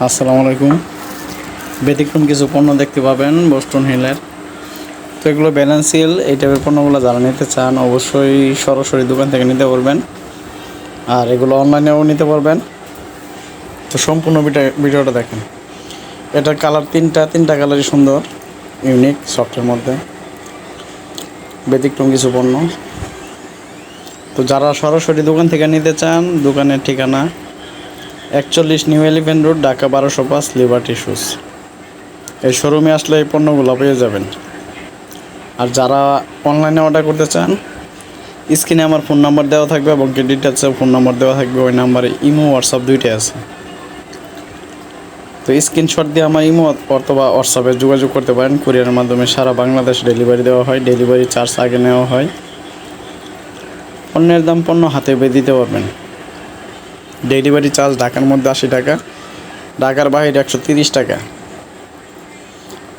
আসসালামু আলাইকুম। ব্যতিক্রম কিছু পণ্য দেখতে পাবেন বোস্টন হিলের। তো এগুলো ব্যালেন্স হিল এই টাইপের পণ্যগুলো যারা নিতে চান অবশ্যই সরাসরি দোকান থেকে নিতে পারবেন। আর এগুলো অনলাইনেও নিতে পারবেন। তো সম্পূর্ণ ভিডিও- ভিডিওটা দেখেন। এটার কালার তিনটা তিনটা কালারই সুন্দর, ইউনিক, সফটের মধ্যে। ব্যতিক্রম কিছু পণ্য। তো যারা সরাসরি দোকান থেকে নিতে চান, দোকানের ঠিকানা একচল্লিশ নিউ এলিভেন রোড ঢাকা বারোশো পাঁচ লিবার্টি শুজ এই শোরুমে আসলে এই পণ্যগুলো পেয়ে যাবেন। আর যারা অনলাইনে অর্ডার করতে চান, স্ক্রিনে আমার ফোন নাম্বার দেওয়া থাকবে এবং ডিটেলসে ফোন নাম্বার দেওয়া থাকবে। ওই নাম্বারে ইমো, হোয়াটসঅ্যাপ দুইটাই আছে। তো স্ক্রিনশট দিয়ে আমার ইমো অথবা হোয়াটসঅ্যাপে যোগাযোগ করতে পারেন। কুরিয়ারের মাধ্যমে সারা বাংলাদেশ ডেলিভারি দেওয়া হয়। ডেলিভারি চার্জ আগে নেওয়া হয়। পণ্যের দাম পণ্য হাতে পেয়ে দিতে পারবেন। ডেলিভারি চার্জ ঢাকার মধ্যে আশি টাকা, ঢাকার বাইরে একশো তিরিশ টাকা।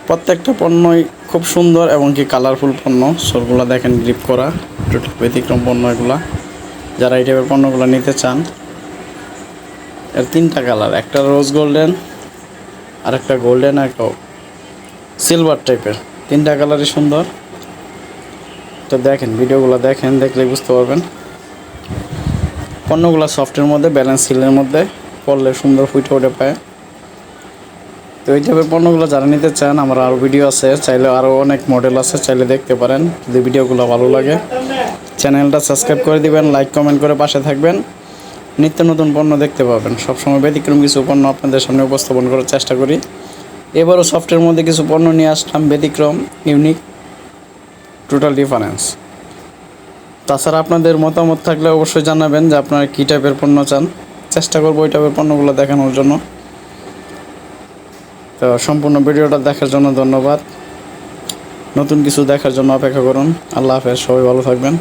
প্রত্যেকটা পণ্যই খুব সুন্দর এবং কি কালারফুল পণ্য। সবগুলো দেখেন গ্রিপ করা টোটাল ব্যতিক্রম পণ্য এগুলা। যারা এই টাইপের পণ্যগুলো নিতে চান, এর তিনটা কালার একটা রোজ গোল্ডেন আর একটা গোল্ডেন আর একটা সিলভার টাইপের তিনটা কালারই সুন্দর। তো দেখেন ভিডিওগুলো দেখেন দেখলে বুঝতে পারবেন। পণ্যগুলো সফটের মধ্যে ব্যালেন্স সিলের মধ্যে পড়লে সুন্দর ফুটে ওঠে পায়। তো এই টাইপের পণ্যগুলো যারা নিতে চান, আমার আরও ভিডিও আছে, চাইলে আরও অনেক মডেল আছে, চাইলে দেখতে পারেন। যদি ভিডিওগুলো ভালো লাগে চ্যানেলটা সাবস্ক্রাইব করে দিবেন লাইক কমেন্ট করে পাশে থাকবেন। নিত্য নতুন পণ্য দেখতে পাবেন। সবসময় ব্যতিক্রম কিছু পণ্য আপনাদের সামনে উপস্থাপন করার চেষ্টা করি। এবারও সফটের মধ্যে কিছু পণ্য নিয়ে আসলাম, ব্যতিক্রম ইউনিক টোটাল ডিফারেন্স তাছাড়া আপনাদের মতামত থাকলে অবশ্যই জানাবেন যে আপনারা কী টাইপের পণ্য চান। চেষ্টা করব ওই টাইপের পণ্যগুলো দেখানোর জন্য। তো সম্পূর্ণ ভিডিওটা দেখার জন্য ধন্যবাদ। নতুন কিছু দেখার জন্য অপেক্ষা করুন। আল্লাহ হাফেজ, সবাই ভালো থাকবেন।